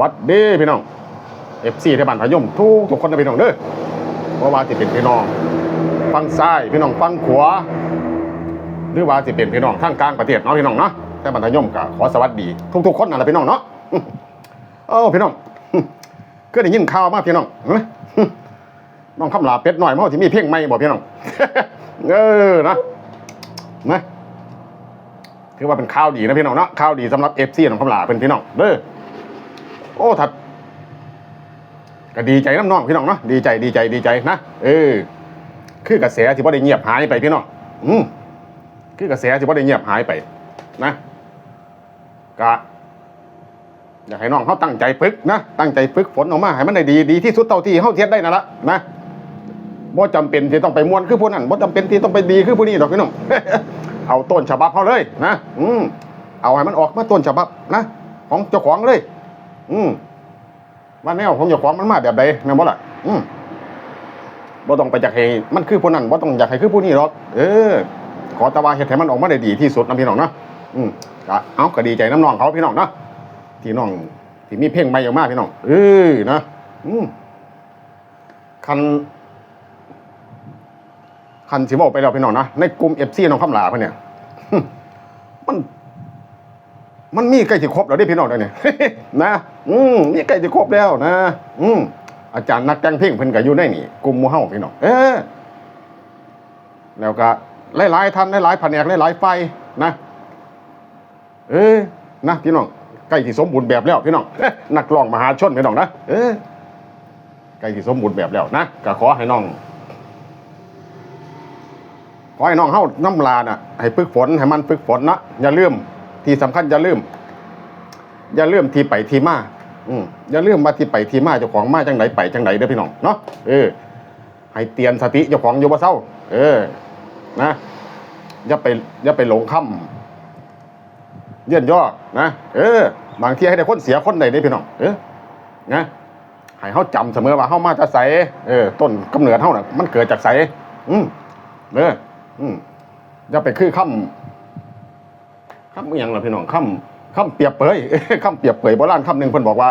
วัดดีพี่น้องเอฟซีที่บ้านพยมทุกทุกคนนะพี่น้องเด้อเพราะว่าจะเป็นพี่น้องฟังซ้ายพี่น้องฟังขวาหรือว่าจะเป็นพี่น้องทางกลางประเทศเนาะพี่น้องเนาะแต่บ้านพยมก็ขอสวัสดี ทุกๆคนนั่นแหละพี่น้องเนาะเออพี่น้องก็ได้ยินข่าวมาพี่น้องนะน้องคำลาเป็ดหน่อยเมั้งที่มีเพลงใหม่บอกพี่น้องเออนะนะถือว่าเป็นข่าวดีนะพี่น้องเนาะข่าวดีสำหรับเอฟซีน้องคำลาเป็นพี่น้องเด้อ โอ้ถัดก็ดีใจน้ำน้องพี่น้องเนาะดีใจดีใจดีใจนะเออ คือกระแสที่ว่าได้เงียบหายไปพี่น้องอืมคือกระแสที่ว่าได้เงียบหายไป นะกะอยากให้น้องเขาตั้งใจฝึกนะตั้งใจฝึกฝนออกมาให้มันได้ดีดีที่สุดเท่าที่เขาเทียบได้นั่นละนะบ่จำเป็นที่ต้องไปม้วนคือผู้นั้นบ่จำเป็นที่ต้องไปดีคือผู้นี้ดอกพี่น้องเอาต้นฉบับเขาเลยนะอืมเอาให้มันออกมาต้นฉบับนะของเจ้าของเลย อืมว่าแนวของเจ้าของมันมาแบบใดแม่นบ่ล่ะ อืมบ่ต้องไปอยากให้มันคือผู้นั้นบ่ต้องอยากให้คือผู้นี้หรอก เออ ขอแต่ว่าเฮ็ดให้มันออกมาได้ดีที่สุดนะพี่น้องเนาะอืมก็เอาก็ดีใจน้ำน้องเขาพี่น้องเนาะที่น้องที่มีเพลงใหม่ออกมาพี่น้องเออนะอืมคันคันสิบอกไปแล้วพี่น้องนะในกลุ่มเอฟซีน้องคำลาเพิ่นเนี่ย มันมีใกล้จะครบแล้วเด้พี่น้องเด้อเนี่ยนะ อืมมีใกล้จะครบแล้วนะ อืมอาจารย์นักแต่งเพลงเพิ่นก็อยู่ในนี่กลุ่มหมู่เฮาพี่น้องเออแล้วก็หลายๆท่านหลายๆแผนกหลายๆไฟนะ เออนะพี่น้องใกล้ที่สมบูรณ์แบบแล้วพี่น้องนักร้องมหาชนพี่น้องนะเออใกล้ที่สมบูรณ์แบบแล้วนะก็ขอให้น้องขอให้น้องเฮาน้ำลาน่ะให้ฝึกฝนให้มันฝึกฝนนะอย่าลืม ที่สำคัญอย่าลืม อย่าลืมที่ไปที่มาอืมอย่าลืมว่าที่ไปที่มาเจ้าของมาจังไหนไปจังไหนเด้อพี่น้องเนาะเออให้เตียนสติเจ้าของอยู่บ่เศร้า เออ นะอย่าไปอย่าไปหลงค่ำเยื่อนย่อนะเออบางทีให้ได้คนเสียคนใดได้พี่น้องเออนะให้เขาจำเสมอว่าเขามาจากไสเออต้นกำเนิดเขาน่ะมันเกิดจากไสอืมเอออืมอย่าไปคือคำ คำอย่างละพี่น้องคำคำเปรียบเปยคำเปรียบเปยโบราณคำหนึ่งเพิ่นบอกว่า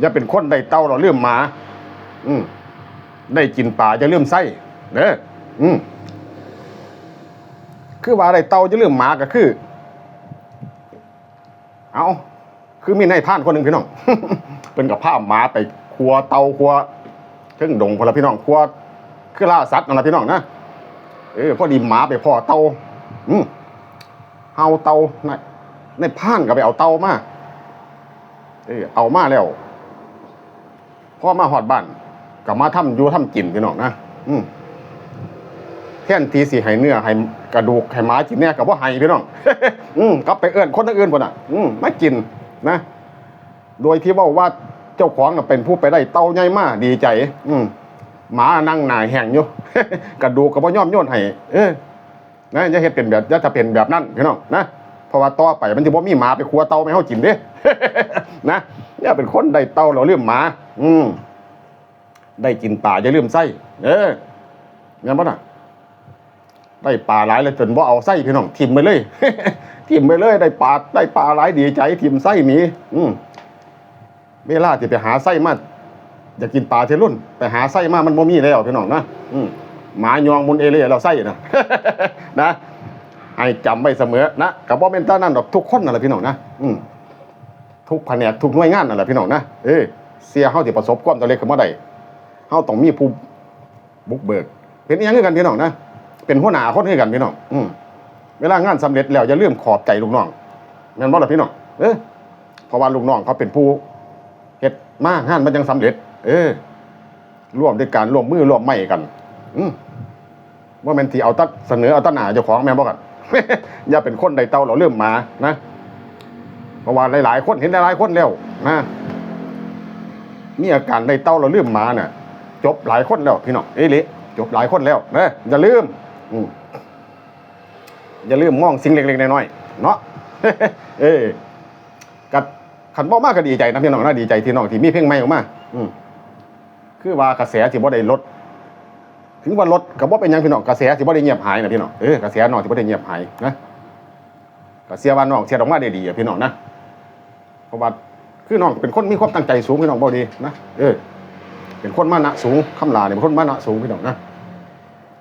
อย่าเป็นคนได้เต้าเราเลื่อมหมา อืมได้กินป่าจะเลื่อมไส้เด้ออืมคือว่าได้เต้าจะเลื่อมหมาก็คือ เอาคือมีนายท่านคนหนึ่งพี่น้องเป็นกับผ้าหมาไปครัวเตาครัวเครื่องดงพละพี่น้องครัวคือล่าสัตว์นั่นละพี่น้องนะเออพอดีหมาไปพ่อเตาอืม เฮาเตาในในพานก็ไปเอาเตามาเออเอามาแล้วพ่อมาหอดบ้านก็มาทำอยู่ทำกินพี่น้องนะอืมแท่นทีสีให้เนื้อให้กระดูกให้หมากินเนี่ยกับว่าให้พี่น้อง อืมกลับไปเอื้อนคนอื่นคนอะ อืมไม่กินนะ โดยที่ว่าว่าเจ้าของเป็นผู้ไปได้เต้าใหญ่มากดีใจ อืมหมานั่งหนาแห้งอยู่ กระดูกก็บ่ยอมโยนให้เออ นะอย่าเฮ็ดเป็นแบบอย่าจะเป็นแบบนั้นพี่น้องนะเพราะว่าต่อไปมันจะบ่มีหมาไปครัวเตาไม่ให้เฮากินเด้นะอย่าเป็นคนได้เตาเราเรื่องหมา อืมได้กินป่าอย่าลืมไส้เอองั้นบ่น่ะได้ปลาหลายเลยจนว่าเอาไส้พี่น้องทิมไปเลยทิมไปเลย ได้ปลาได้ปลาหลายดีใจทิมไส้หนีอืมเวลาที่ไปหาไส้มาอยากกินปลาเทรุ่น ไปหาไส้มามันบ่มีแล้วพี่น้องนะอืม หมายองมุนเอเล่เราไส้นะนะให้จำไว้เสมอนะกับว่าเป็นต้านั่นดอกทุกคนนั่นแหละพี่น้องนะอืมทุกแผนกทุกหน่วยงานนั่นแหละพี่น้องนะเออเสียเฮาที่ประสบความสำเร็จขึ้นมาได้เฮาต้องมีผู้บุกเบิก เป็นอหยังคือกันพี่น้องนะเป็นหัวหน้าคนให้กันพี่น้องอืมเวลางานสำเร็จแล้วอย่าลืมขอบใจลูกน้องแม่นบ่ล่ะพี่น้องเออเพราะว่าลูกน้องเขาเป็นผู้เฮ็ดมากงานมันยังสำเร็จ เออร่วมด้วยการร่วมมือร่วมไม้กัน อืม ว่าแม่นที่เอาตัเสนอเอาตัหน้าเจ้าของแม่บ่กันอย่าเป็นคนใดเตาเราเริ่มมานะเพราะว่าหลาย ๆ คนเห็นหลายๆคนแล้วนะมีอาการใดเตาเราเริ่มมาเนี่ยจบหลายคนแล้วพี่น้องเอลิจบหลายคนแล้วนะอย่าลืมอย่าลืมมองสิ่งเล็กๆน้อยๆเนาะเออกับขันบ่มากก็ดีใจนะพี่น้องนะดีใจที่น้องที่มีเพลงใหม่ออกมาอืมคือว่ากระแสที่บ่ได้ลด ถึงว่าลดก็บ่เป็นยังพี่น้องกระแสที่บ่ได้เงียบหายนะพี่น้องเออกระแสน้องที่บ่ได้เงียบหายนะกระแสว่าน้องเสียดอกมาได้ดีอะพี่น้องนะเพราะว่าคือน้องเป็นคนมีความตั้งใจสูงพี่น้องบ่ดีนะเออเป็นคนมานะสูงคำลาเนี่ยเป็นคนมานะสูงพี่น้องนะ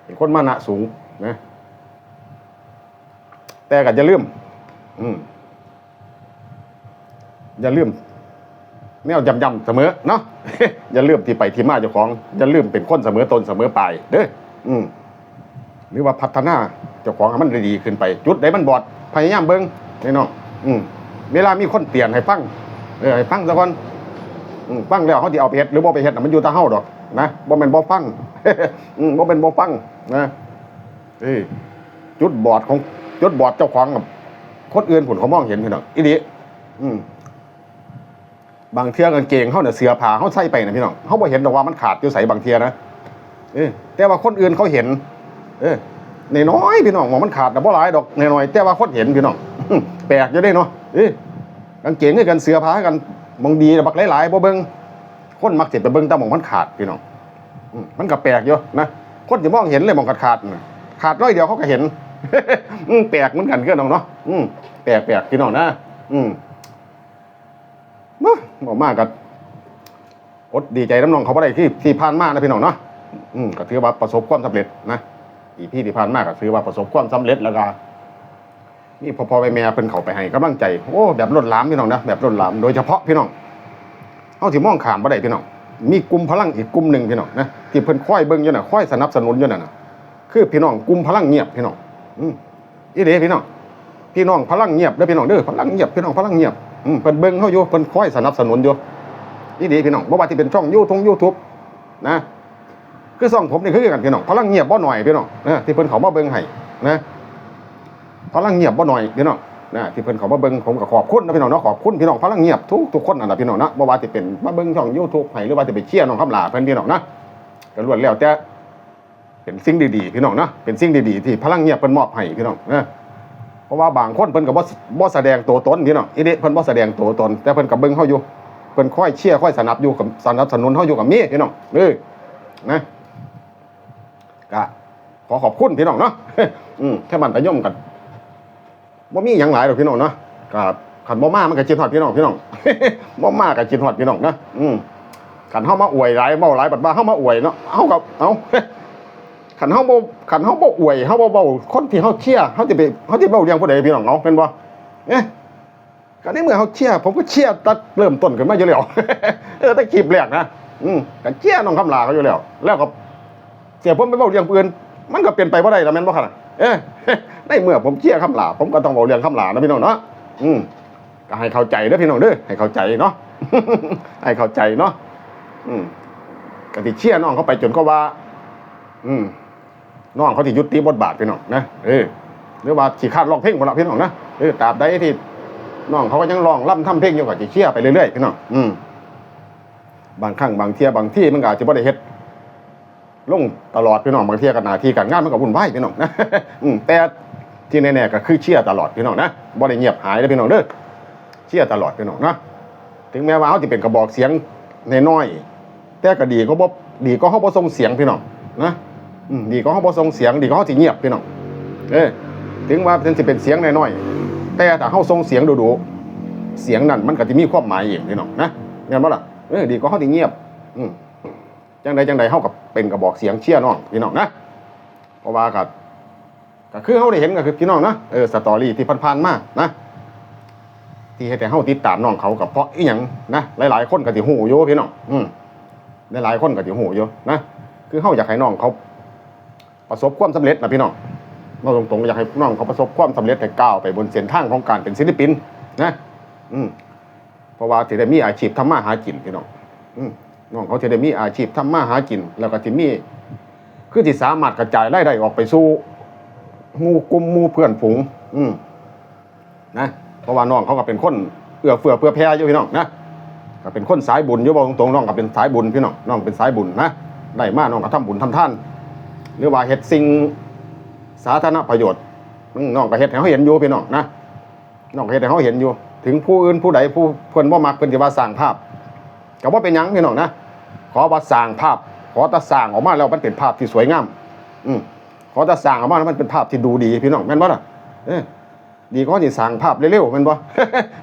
เป็นคนมานะสูงนะแต่ก็จะลืมอืมอย่าลืม แนวยำยำๆเสมอเนาะอย่าลืมที่ไปที่มาเจ้าของอย่าลืมเป็นคนเสมอตนเสมอไปเด้ออืมหรือว่าพัฒนาเจ้าของให้มันดีขึ้นไปจุดใดมันบอดพยายามเบิ้งนี่น้องอืมเวลามีคนเตือนให้ฟังเออให้ฟังซะก่อนอืมฟังแล้วเขาสิเอาไปเฮ็ดหรือบ่ไปเฮ็ดน่ะมันอยู่ตาเฮาดอกนะบ่แม่นบ่ฟังอืมบ่เป็นบ่ฟังนะเอ้จุดบอดของจุดบอดเจ้าของกับคนอื่นผลเขามองเห็นพี่น้องอีดีอืม บางเทื่อกางเกงเขาเนี่ยเสื้อผ้าเขาใส่ไปนะพี่น้องเขาบ่เห็นดอกว่ามันขาดอยู่ใส่บางเทื่อนะเออแต่ว่าคนอื่นเขาเห็น เออในน้อยพี่น้องว่ามันขาดแต่บ่หลายดอกในน้อยแต่ว่าคนเห็นพี่น้องแปลกอยู่เด้เนาะเออกางเกงกันเสื้อผ้ากันบางดีแต่บักหลายๆบ่เบิ่งคนมักสิไปเบิ่งแต่หมองมันขาดพี่น้องมันก็แปลกอยู่นะคนสิมองเห็นเลยมองขาดขาดขาดน้อยเดียวเขาก็เห็นแปลกเหมือนกันคือน้องเนาะอืมแปลกแปลกพี่น้องนะ อืม มาบอกมากกับอดดีใจน้ำนองเขาบ่ได้ที่ที่ผ่านมากนะพี่น้องเนาะอืมก็ถือว่าประสบความสำเร็จนะอีพี่ที่ผ่านมากก็ถือว่าประสบความสำเร็จแล้วก็นี่พอพอไปแม่เพิ่นเขาไปให้กำลังใจโอ้แบบล้นหลามพี่น้องนะแบบล้นหลามโดยเฉพาะพี่น้องเฮาสิมองขามบ่ได้พี่น้องมีกลุ่มพลังอีกกลุ่มหนึ่งพี่น้องนะที่เพิ่นคอยเบิ่งอยู่น่ะคอยสนับสนุนอยู่นั่นน่ะคือพี่น้องกลุ่มพลังเงียบพี่น้องอืมอีเด้พี่น้องพี่น้องพลังเงียบเด้อพี่น้องเด้อพลังเงียบพี่น้องพลังเงียบ อืมเพิ่นเบิ่งเฮาอยู่เพิ่นคอยสนับสนุนอยู่นี่ดีพี่น้องบ่ว่าที่เป็นช่อง YouTube YouTube นะคือช่องผมนี่คือกันพี่น้องพลังเงียบบ่หน่อยพี่น้องนะที่เพิ่นเขามาเบิ่งให้นะพลังเงียบบ่หน่อยพี่น้องนะที่เพิ่นเขามาเบิ่งผมก็ขอบคุณนะพี่น้องเนาะขอบคุณพี่น้องพลังเงียบทุกทุกคนนั่นล่ะพี่น้องนะบ่ว่าที่เป็นมาเบิ่งช่อง YouTube ให้หรือว่าจะไปเชียร์น้องคำลาเพิ่นพี่น้องนะก็ล้วนแล้วแต่เป็นสิ่งดีๆพี่น้องนะเป็นสิ่งดีๆที่พลังเงียบเพิ่นมอบให้พี่น้องนะเพ ราะว่าบางคนเพิ่นก็บ่บ่แสดงตัวตนพี่น้องอีนี่เพิ่นบ่แสดงตัวตน แต่เพิ่นก็เบิ่งเฮาอยู่เพิ่นค่อยเชียร์ค่อยสนับอยู่กับสนับสนุนเฮาอยู่กับมีพี่น้องเออนะก็ขอขอบคุณพี่น้องเนาะอืมแค่มันตะย่อมกันบ่มีหยังหลายดอกพี่น้องเนาะก็คันบ่มามันก็จิตฮอดพี่น้องพี่น้องบ่มาก็จิตฮอดพี่น้องนะอืมคันเฮามาอวยหลายเว้าหลายบัดว่าเฮามาอวยเนาะเฮาก็เอ้า ขันเฮาบ่ขันเฮาบ่อวยเฮาบ่เว้าคนที่เฮาเชียร์เฮาสิไปเฮาสิเว้าเรื่องผู้ใดพี่น้องเนาะเป็นบ่เอ๊ะก็ในเมื่อเฮาเชียร์ผมก็เชียร์ตัดเริ่มต้นขึ้นมาอยู่แล้วเออแต่คลิปแรกนะอืมก็เชียร์น้องคำลาเขาอยู่แล้ว แล้วก็เสียผมไปเว้าเรื่องอื่นมันก็เปลี่ยนไปบ่ได้แล้วแม่นบ่คั่นเอ๊ะในเมื่อผมเชียร์คำลาผมก็ต้องเว้าเรื่องคำลานะพี่น้องเนาะอืมก็ให้เข้าใจเด้อพี่น้องเด้อให้เข้าใจเนาะให้เข้าใจเนาะอืมก็สิเชียร์น้องเขาไปจนเขาว่า อืม น้องเขาที่ยุติบทบาทพี่น้องนะเออหรือว่าขี่คาดร้องเพลงหมดละพี่น้องนะเออตราบใดที่น้องเขาก็ยังร้องร่ำทำเพลงอยู่กับจีเชียไปเรื่อยๆพี่น้องอืมบางครั้งบางเที่ยบางที่มันก็อาจจะบ่ได้เฮ็ดลงตลอดพี่น้องบางเที่ยกับหน้าที่การงานมันก็วุ่นวายพี่น้องนะอืมแต่ที่แน่ๆก็คือเชียตลอดพี่น้องนะบ่ได้เงียบหายเลยพี่น้องเด้อเชียตลอดพี่น้องนะถึงแม้ว่าเขาจะเป็นกระบอกเสียงน้อยๆแต่ก็ดีก็บ่ดีก็เขาบ่ส่งเสียงพี่น้องนะ อืมดีก็เขาบ่ส่งเสียงดีก็เขาสิเงียบพี่น้องเอ้ยถึงว่ามันสิเป็นเสียงน้อยๆแต่ถ้าเขาส่งเสียงดูๆเสียงนั้นมันก็จะมีความหมายเองพี่น้องนะเห็นบ่ล่ะเออดีก็เขาสิเงียบ อืมจังใดจังใดเฮากับเป็นกระบอกเสียงเชี่ยน้องพี่น้องนะเพราะว่าก็ก็คือเฮาได้เห็นก็คือพี่น้องนะเออสตอรี่ที่ผ่านๆมานะที่เฮ็ดให้เฮาติดตามน้องเขากับเพราะอีหยังนะหลายๆคนก็สิฮู้อยู่พี่น้องอืมหลายๆคนก็สิฮู้อยู่นะคือเฮาอยากให้น้องเขา ประสบความสำเร็จนะพี่น้องเราตรงๆอยากให้น้องเขาประสบความสำเร็จให้ก้าวไปบนเส้นทางของการเป็นศิลปินนะอืมเพราะว่าสิได้มีอาชีพทำมาหากินพี่น้องอืมน้องเขาจะได้มีอาชีพทำมาหากิน แล้วก็จะมี คือที่สามารถกระจายรายได้ออกไปสู่หมู่กลุ่มหมู่เพื่อนฝูง อืมนะเพราะว่าน้องเขาก็เป็นคนเอื้อเฟื้อเพื่อแผ่อยู่พี่น้องนะก็เป็นคนสายบุญอยู่บอกตรงๆน้องก็เป็นสายบุญพี่น้องน้องเป็นสายบุญนะได้มาน้องก็ทำบุญทำท่าน หรือว่าเฮ็ดสิ่งสาธารณประโยชน์น้องก็เฮ็ดให้เขาเห็นอยู่พี่น้องนะน้องเฮ็ดให้เขาเห็นอยู่ ถึงผู้อื่นผู้ใดผู้เพิ่นบ่มักเพิ่นสิว่าสร้างภาพก็บ่เป็นหยังพี่น้องนะขอว่าสร้างภาพ ขอแต่สร้างออกมาแล้วมันเป็นภาพที่สวยงาม อืมขอแต่สร้างออกมาแล้วมันเป็นภาพที่ดูดีพี่น้องแม่นบ่ล่ะเออดีก็สิสร้างภาพเร็วๆแม่นบ่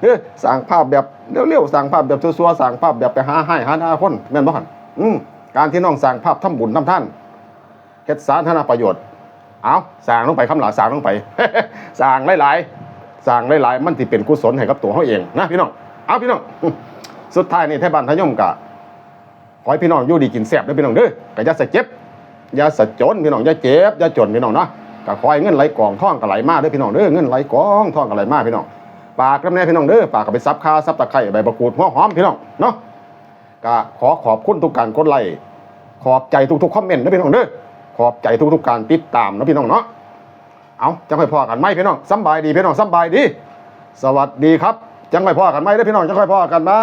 เออสร้างภาพแบบเร็วๆสร้างภาพแบบซัวๆสร้างภาพแบบไปหาให้หาหน้าคนแม่นบ่หั่นอืมการที่น้องสร้างภาพทำบุญทำท่าน ฮ็ดสาธารณประโยชน์ เอาสร้างลงไปคำหลาสร้างลงไปสร้างหลายๆสร้างหลายๆ มันสิเป็นกุศลให้กับตัวเขาเองนะพี่น้องเอาพี่น้องสุดท้ายนี่ไทยบ้านทยยมกะขอให้พี่น้องอยู่ดีกินแซ่บด้อพี่น้องเด้อก็อย่าสะเจ็บยาสะจนพี่น้องยาเจ็บยาจนพี่น้องเนาะก็ขอให้เงินไหลกองท่องก็ไหลมาด้อพี่น้องเด้อเงินไหลกองท่องก็ไหลมาพี่น้องปากน้ำแน่พี่น้องเด้อปากก็ไปซับคาซับตะไคร้ใบมะกรูดหัวหอมพี่น้องเนาะก็ขอขอบคุณทุกการกดไลค์ขอบใจทุกๆคอมเมนต์นะพี่น้องเด้อ ขอบใจทุกๆการติดตามนะพี่น้องเนาะเอาจังค่อยพ่อกันไหมพี่น้องสบายดีพี่น้องสบายดี สวัสดีครับ จังค่อยพ่อกันไหมได้พี่น้องจังค่อยพ่อกันไหม